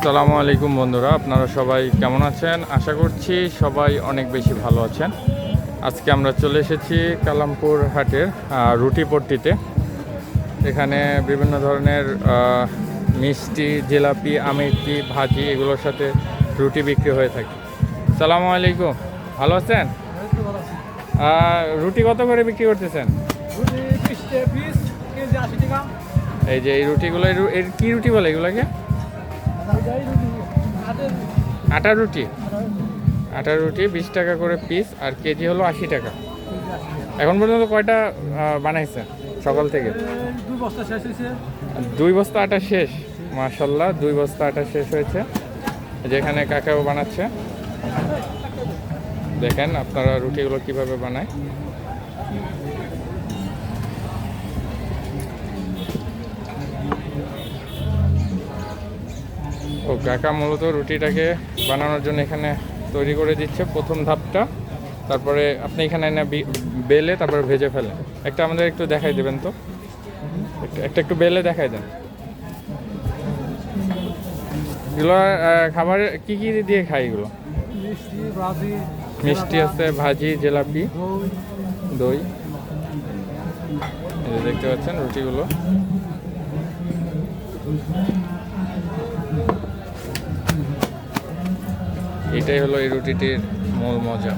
আসসালামু আলাইকুম বন্ধুরা আপনারা সবাই কেমন আছেন? আশা করছি সবাই অনেক বেশি ভালো আছেন। আজকে আমরা চলে এসেছি কালামপুর হাটের রুটিপট্টিতে এখানে বিভিন্ন ধরনের মিষ্টি জিলাপি আমেটি ভাজি এগুলোর সাথে রুটি বিক্রি হয়ে থাকে। সালামু আলাইকুম ভালো আছেন? রুটি কত করে বিক্রি করতেছেন? এই যে এই রুটিগুলো এর কি রুটি বলে এগুলোকে? আটা রুটি। আটা রুটি বিশ টাকা করে পিস আর কেজি হলো আশি টাকা। এখন পর্যন্ত কয়টা বানাইছে সকাল থেকে? দুই বস্তা আটা শেষ মাশাল্লাহ দুই বস্তা আটা শেষ হয়েছে। যেখানে কাকাও বানাচ্ছে। দেখেন আপনারা রুটিগুলো কীভাবে বানায়। ও কাকা মূলত রুটিটাকে বানানোর জন্য এখানে তৈরি করে দিচ্ছে প্রথম ধাপটা। তারপরে আপনি এখানে এনে বেলে তারপরে ভেজে ফেলেন। একটা আমাদের একটু দেখাই দেবেন তো? একটা- একটা বেলে দেখাই দেন। এগুলো খাবার কি কি দিয়ে খাই এগুলো? মিষ্টি আছে ভাজি জিলাপি। দই। দেখতে পাচ্ছেন রুটিগুলো। এটাই হলো এই রুটিটির মূল মজা।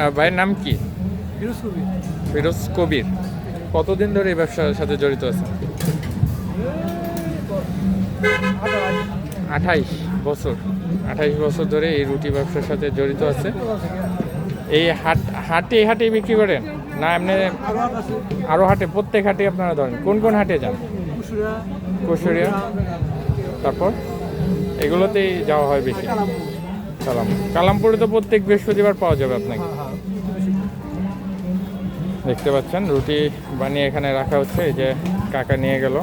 আহ, ভাইয়ের নাম কি? ফিরোজ কবির। কতদিন ধরে এই ব্যবসার সাথে জড়িত আছে আঠাইশ বছর। আঠাইশ বছর ধরে এই রুটি ব্যবসার সাথে জড়িত আছে। এই হাট হাটে হাটে বিক্রি করেন? না এমনি আরও হাটে প্রত্যেক হাটে আপনারা ধরেন। কোন কোন হাটে যান? কুশুরিয়া তারপর এগুলোতেই যাওয়া হয় বেশি। কালাম কালামপুরে তো প্রত্যেক বৃহস্পতিবার পাওয়া যাবে আপনাকে। দেখতে পাচ্ছেন রুটি বানিয়ে এখানে রাখা হচ্ছে এই যে কাকা নিয়ে গেল।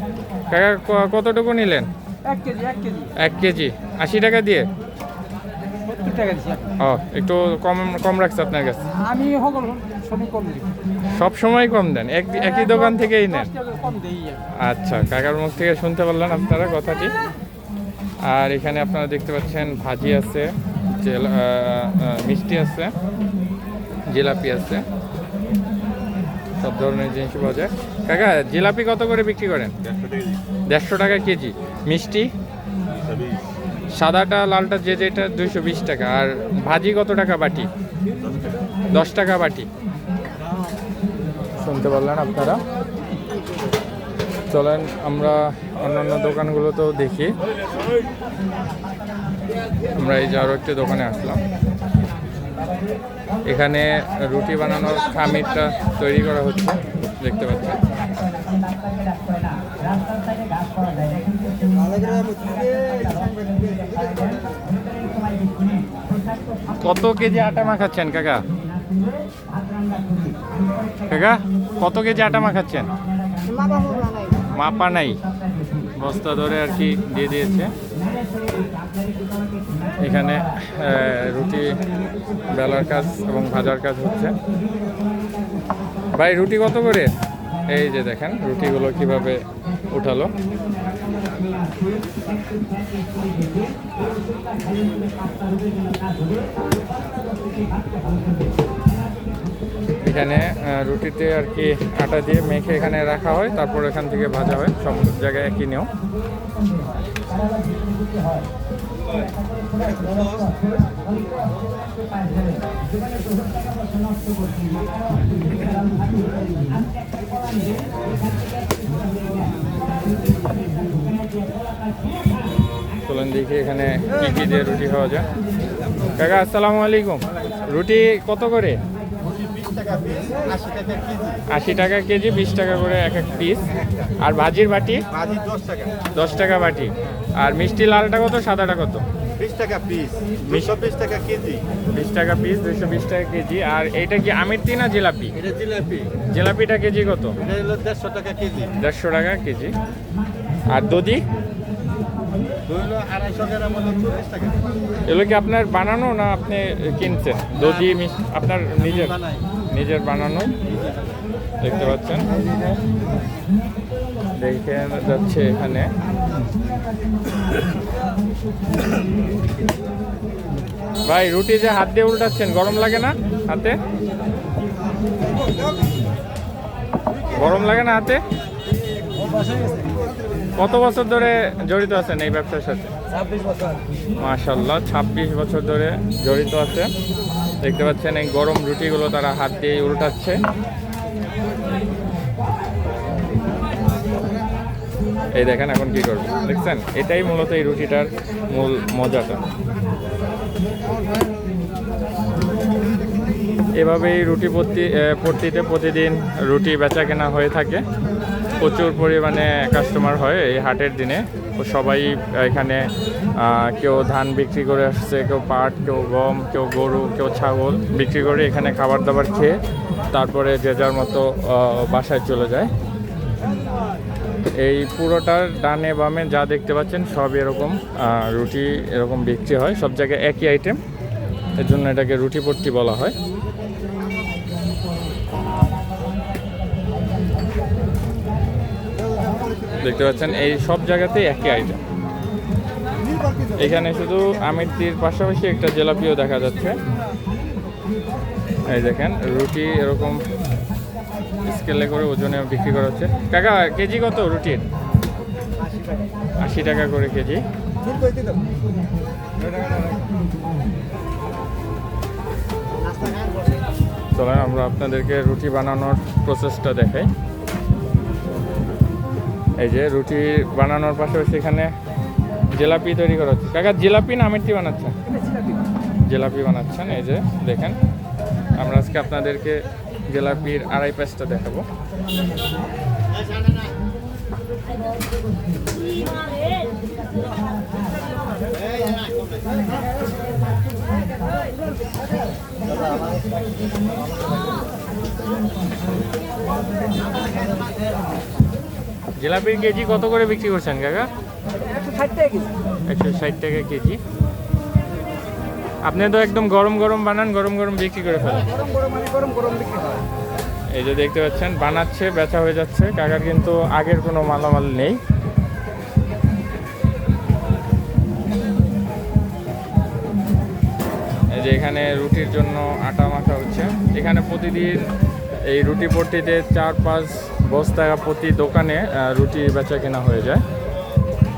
কাকা কতটুকু নিলেন? এক কেজি আশি টাকা দিয়ে? ও একটু কম কম রাখছে আপনার কাছে। আমি সব সময় কম দেন? এক একই দোকান থেকেই নেন? আচ্ছা কাকার মুখ থেকে শুনতে পারলেন আপনারা কথাটি। আর এখানে আপনারা দেখতে পাচ্ছেন ভাজি আছে মিষ্টি আছে জিলাপি আছে। সব ধরনের জিনিস পাওয়া যায়। কাকা জিলাপি কত করে বিক্রি করেন? দেড়শো টাকা কেজি। মিষ্টি? সাদাটা লালটা যে যেটা দুইশো বিশ টাকা। আর ভাজি কত টাকা বাটি? দশ টাকা বাটি। শুনতে পারলেন আপনারা? চলেন আমরা অন্যান্য দোকানগুলোতেও দেখি। আমরা এই যে আরও একটি দোকানে আসলাম। এখানে রুটি বানানোর খামিরটা তৈরি করা হচ্ছে দেখতে পাচ্ছেন। কত কেজি আটা মাখাচ্ছেন, কাকা? কাকা, কত কেজি আটা মাখাচ্ছেন? মাপা নাই। বস্তা ধরে আর কি দিয়ে দিয়েছে। এখানে রুটি, বেলার কাজ এবং ভাজার কাজ হচ্ছে। ভাই, রুটি কত করে? এই যে দেখেন, রুটিগুলো কীভাবে উঠালো। এখানে রুটিতে আর কি আটা দিয়ে মেখে এখানে রাখা হয়, তারপর এখান থেকে ভাজা হয়। সব জায়গায় একই নিয়ম। চলেন দেখি এখানে কি কি দিয়ে রুটি খাওয়া যায়। কাকা আসসালামু আলাইকুম। রুটি কত করে? আশি টাকা কেজি বিশ টাকা করে এক এক পিস আর ভাজির বাটি? দশ টাকা দশ টাকা বাটি। আর মিষ্টি লালটা কত সাদাটা কত? বিশ টাকা পিস দুশো বিশ টাকা কেজি বিশ টাকা পিস দুইশো বিশ টাকা কেজি। আর এইটা কি আমিরতি না জিলাপি? এটা জিলাপি। জিলাপিটা কেজি কত? দেড়শো টাকা কেজি। দেড়শো টাকা কেজি। আর দধি? এগুলো কি আপনার বানানো না আপনি কিনছেন? দধি মিস- আপনার নিজের? নিজের বানানো? দেখতে পাচ্ছেন? দেখে যাচ্ছে এখানে। ভাই রুটি যে হাত দিয়ে উল্টাচ্ছেন গরম লাগে না হাতে? গরম লাগে না হাতে? কত বছর ধরে জড়িত আছেন এই ব্যবসার সাথে? মাশাল্লাহ ছাব্বিশ বছর ধরে জড়িত আছে। দেখতে পাচ্ছেন এই গরম রুটিগুলো তারা হাত দিয়ে উল্টাচ্ছে। এই দেখেন এখন কি করব? দেখছেন? এটাই মূলত এই রুটিটার মূল মজাটা। এভাবেই রুটি পট্টিতে প্রতিদিন রুটি বেচা কেনা হয়ে থাকে। প্রচুর পরিমাণে কাস্টমার হয় এই হাটের দিনে। তো সবাই এখানে কেউ ধান বিক্রি করে আসছে, কেউ পাট, কেউ গম, কেউ গরু, কেউ ছাগল বিক্রি করে এখানে খাবার দাবার খেয়ে তারপরে যে যার মতো বাসায় চলে যায়। এই পুরোটার ডানে বামে যা দেখতে পাচ্ছেন সব এরকম রুটি এরকম বিক্রি হয়। সব জায়গায় একই আইটেম এর জন্য এটাকে রুটি পট্টি বলা হয়। দেখতে পাচ্ছেন, এই সব জায়গাতেই একই আইটেম এখানে শুধু আমিরটির পাশাপাশি একটা জেলাপিও দেখা যাচ্ছে। এই দেখেন, রুটি এরকম স্কেলে করে ওজনে বিক্রি করা হচ্ছে। কাকা, কেজি কত রুটির? আশি টাকা করে কেজি। চলেন, আমরা আপনাদেরকে রুটি বানানোর প্রসেসটা দেখাই। এই যে রুটি বানানোর পাশাপাশি এখানে জিলাপি তৈরি করা হচ্ছে। কাকা, জিলাপি না আমিরটি বানাচ্ছেন? জিলাপি বানাচ্ছেন, এই যে দেখেন। আমরা আজকে আপনাদেরকে জিলাপির আড়াই প্যাচটা দেখাবো। জিলাপির কেজি কত করে বিক্রি করছেন কাকা? একশো ষাট টাকা কেজি। আপনি তো একদম গরম গরম বানান গরম গরম বিক্রি করে ফেলেন। গরম মানে হয়। এই যে দেখতে পাচ্ছেন বানাচ্ছে বেচা হয়ে যাচ্ছে। কাকার কিন্তু আগের কোনো মালামাল নেই। এই যে এখানে রুটির জন্য আটা মাখা হচ্ছে। এখানে প্রতিদিন এই রুটি পট্টিতে চার পাঁচ বস্তা প্রতি দোকানে রুটি বেচা কেনা হয়ে যায়।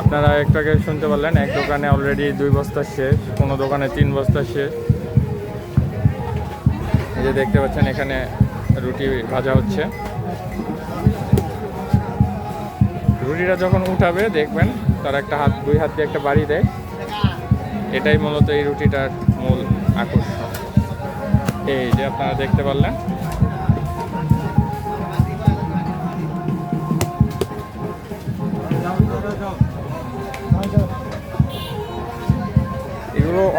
আপনারা একটু আগে শুনতে পারলেন, এক দোকানে অলরেডি দুই বস্তা শেষ, কোনো দোকানে তিন বস্তা শেষ। এই যে দেখতে পাচ্ছেন, এখানে রুটি ভাজা হচ্ছে। রুটিটা যখন উঠাবে, দেখবেন তার একটা হাত, দুই হাত দিয়ে একটা বাড়ি দেয়। এটাই মূলত এই রুটিটার মূল আকর্ষণ। এই যে আপনারা দেখতে পারলেন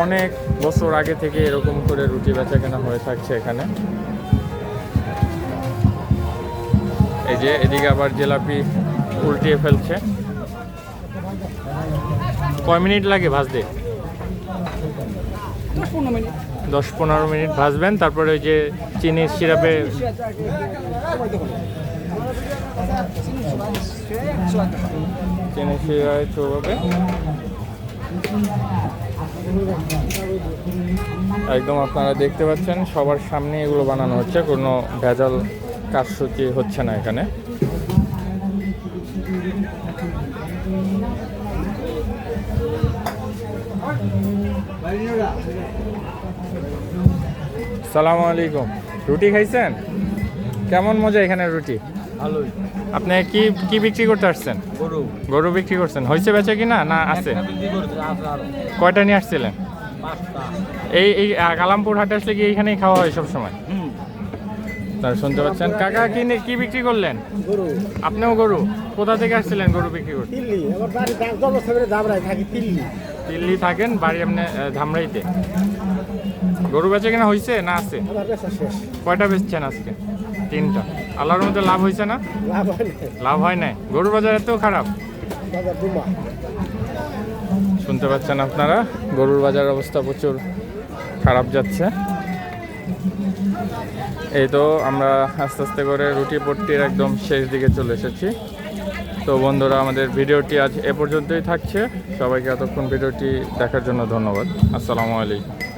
অনেক বছর আগে থেকে এরকম করে রুটি বেচা কেনা হয়ে থাকছে এখানে। এই যে এদিকে আবার জিলাপি উল্টিয়ে ফেলছে। কয় মিনিট লাগে ভাজতে? দশ পনেরো মিনিট ভাজবেন তারপরে ওই যে চিনির সিরাপে চিনি সিরাপে চোবাবে একদম আপনারা দেখতে পাচ্ছেন, সবার সামনে এগুলো বানানো হচ্ছে, কোনো ভেজাল কাজসূচি হচ্ছে না এখানে। সালামু আলাইকুম। রুটি খাইছেন? কেমন মজা এখানে রুটি? আপনি কি কি বিক্রি করতে আসছেন? গরু। গরু বিক্রি করছেন। হয়েছে বেচে কি না না আছে কয়টা নিয়ে আসছিলেন? এই এই কালামপুর হাটে আসলে কি এইখানেই খাওয়া হয় সব সময় তার শুনতে পাচ্ছেন। কাকা কি কি বিক্রি করলেন? গরু। আপনিও গরু? কোথা থেকে আসছিলেন গরু বিক্রি করতে? দিল্লি আমার বাড়ি দাবরায় থাকি দিল্লি দিল্লি থাকেন বাড়ি আপনি ধামরাইতে? গরু বেচে কিনা হয়েছে না আছে? কয়টা বেচছেন আজকে? তিনটা। আল্লাহর মধ্যে লাভ হয়েছে না? লাভ হয় না লাভ হয় নাই। গরুর বাজার এত খারাপ। শুনতে পাচ্ছেন আপনারা? গরুর বাজার অবস্থা প্রচুর খারাপ যাচ্ছে। এই তো আমরা আস্তে আস্তে করে রুটি পট্টির একদম শেষ দিকে চলে এসেছি। তো বন্ধুরা আমাদের ভিডিওটি আজ এ পর্যন্তই থাকছে। সবাইকে এতক্ষণ ভিডিওটি দেখার জন্য ধন্যবাদ। আসসালামু আলাইকুম।